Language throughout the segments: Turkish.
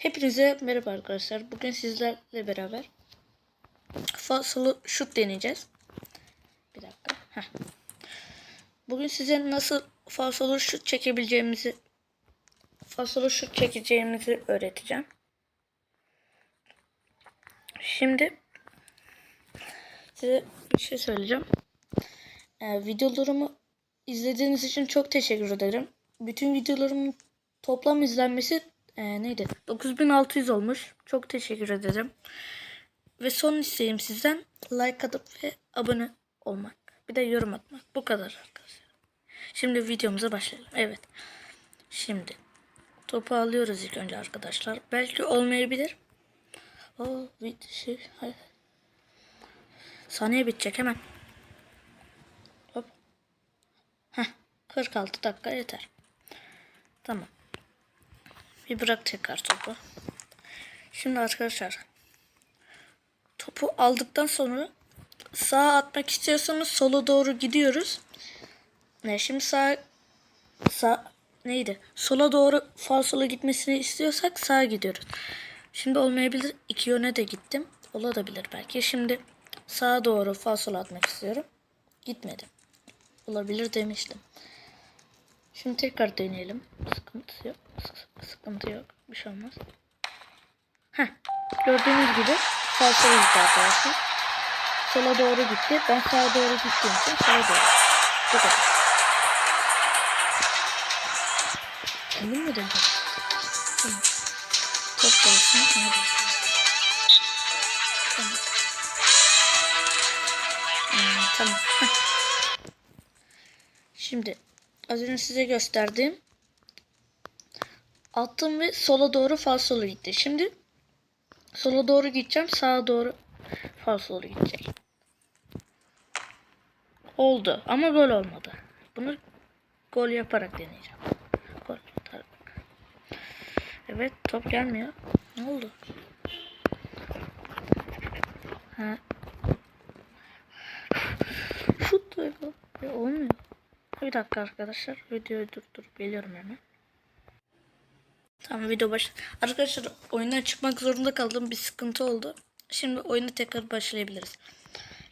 Hepinize merhaba arkadaşlar. Bugün sizlerle beraber fasılı şut deneyeceğiz. Bir dakika. Heh. Bugün size nasıl fasılı şut çekebileceğimizi fasılı şut çekeceğimizi öğreteceğim. Şimdi size bir şey söyleyeceğim. Ee, videolarımı izlediğiniz için çok teşekkür ederim. Bütün videolarımın toplam izlenmesi e, neydi? 9600 olmuş. Çok teşekkür ederim. Ve son isteğim sizden like atıp ve abone olmak. Bir de yorum atmak. Bu kadar arkadaşlar. Şimdi videomuza başlayalım. Evet. Şimdi topu alıyoruz ilk önce arkadaşlar. Belki olmayabilir. O bit şey. Saniye bitecek hemen. Hop. Heh. 46 dakika yeter. Tamam. Bir bırak tekrar topu. Şimdi arkadaşlar topu aldıktan sonra sağa atmak istiyorsanız sola doğru gidiyoruz. Ne şimdi sağ sağ neydi? Sola doğru falsola gitmesini istiyorsak sağa gidiyoruz. Şimdi olmayabilir. iki yöne de gittim. Olabilir belki. Şimdi sağa doğru falsola atmak istiyorum. Gitmedim. Olabilir demiştim. Şimdi tekrar deneyelim. Sıkıntı yok. Sık- Sıkıntı yok. Bir şey olmaz. Heh. Gördüğünüz gibi falsoya gitti arkadaşlar. Sola doğru gitti. Ben sağa doğru gittiğim için sola doğru. Bu kadar. Emin mi dedim? Tamam. Çok gelsin. Hadi. Tamam. Şimdi az önce size gösterdiğim attım ve sola doğru falsolu gitti. Şimdi sola doğru gideceğim. Sağa doğru falsolu gidecek. Oldu ama gol olmadı. Bunu gol yaparak deneyeceğim. Gol. Evet top gelmiyor. Ne oldu? Ha. Şut da. Ya olmuyor. Bir dakika arkadaşlar. Videoyu durdurup geliyorum hemen. Tamam video baş. Arkadaşlar oyundan çıkmak zorunda kaldım. Bir sıkıntı oldu. Şimdi oyuna tekrar başlayabiliriz.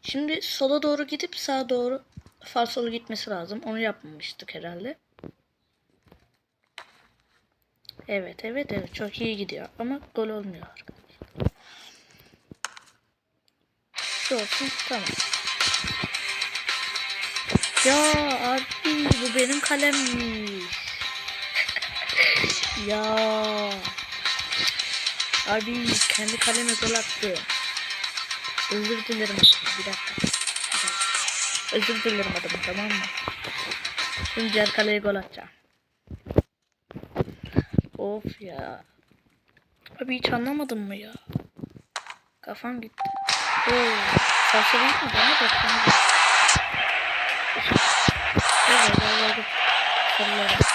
Şimdi sola doğru gidip sağa doğru far sola gitmesi lazım. Onu yapmamıştık herhalde. Evet evet evet çok iyi gidiyor ama gol olmuyor arkadaşlar. Şu olsun tamam. Ya abi bu benim kalemmiş. Ya. Abi kendi kaleme gol attı. Özür dilerim. Bir dakika. Özür dilerim adamım tamam mı? Şimdi diğer kaleye gol atacağım. Of ya. Abi hiç anlamadım mı ya? Kafam gitti. Oo. Saçları gitmedi ama doksanı gitti. Evet, evet, evet.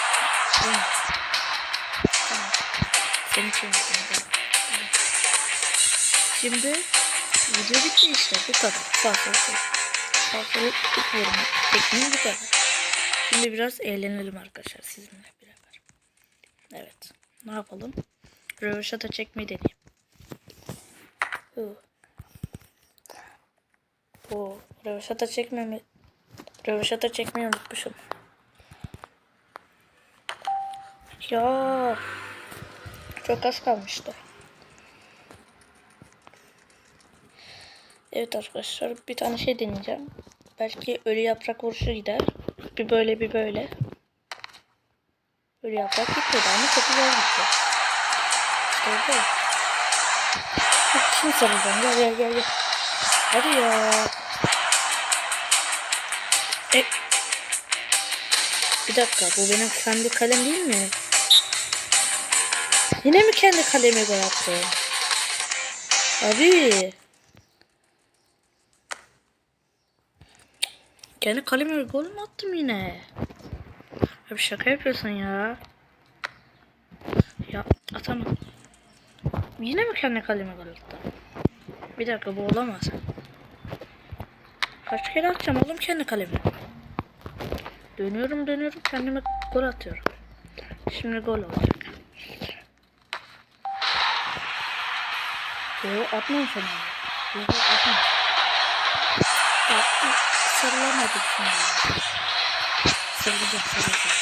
Şimdi video bitti işte. Bu kadar. Fazla şey. Fazla tutmuyorum. Tekniğim bu kadar. Şimdi biraz eğlenelim arkadaşlar sizinle beraber. Evet. Ne yapalım? Röveşata çekmeyi deneyeyim. Hı. Oo, röveşata çekmemi Röveşata çekmeyi unutmuşum. Ya çok az kalmıştı. Evet arkadaşlar bir tane şey deneyeceğim. Belki ölü yaprak vuruşu gider. Bir böyle bir böyle. Ölü yaprak gitmedi ama çok güzel gitti. İşte bu. Şimdi sarılacağım. Gel gel gel gel. Hadi ya. E, bir dakika bu benim kendi kalem değil mi? Yine mi kendi kalemi gol attı? Abi. Kendi kaleme gol mü attım yine? Abi şaka yapıyorsun ya. Ya atamam. Yine mi kendi kaleme gol attı? Bir dakika bu olamaz. Kaç kere atacağım oğlum kendi kalemi? Dönüyorum dönüyorum kendime gol atıyorum. Şimdi gol olacak. Yok atmam sana. Yok atmam. Sarılamadık şimdi. Sarılacağım sarılacağım.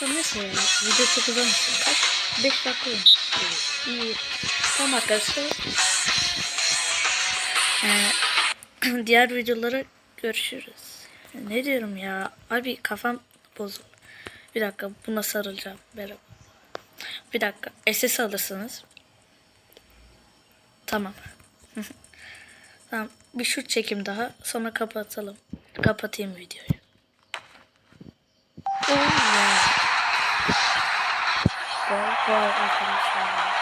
Tamam neyse ya. Video çok uzamışsın. Kaç? 5 dakika olmuş. İyi. Tamam arkadaşlar. Ee, diğer videolara görüşürüz. Ne diyorum ya? Abi kafam bozuldu. Bir dakika buna sarılacağım. Merhaba. Bir dakika. SS alırsınız. Tamam. tamam. Bir şut çekim daha. Sonra kapatalım. Kapatayım videoyu. Oh ya. Gol gol arkadaşlar.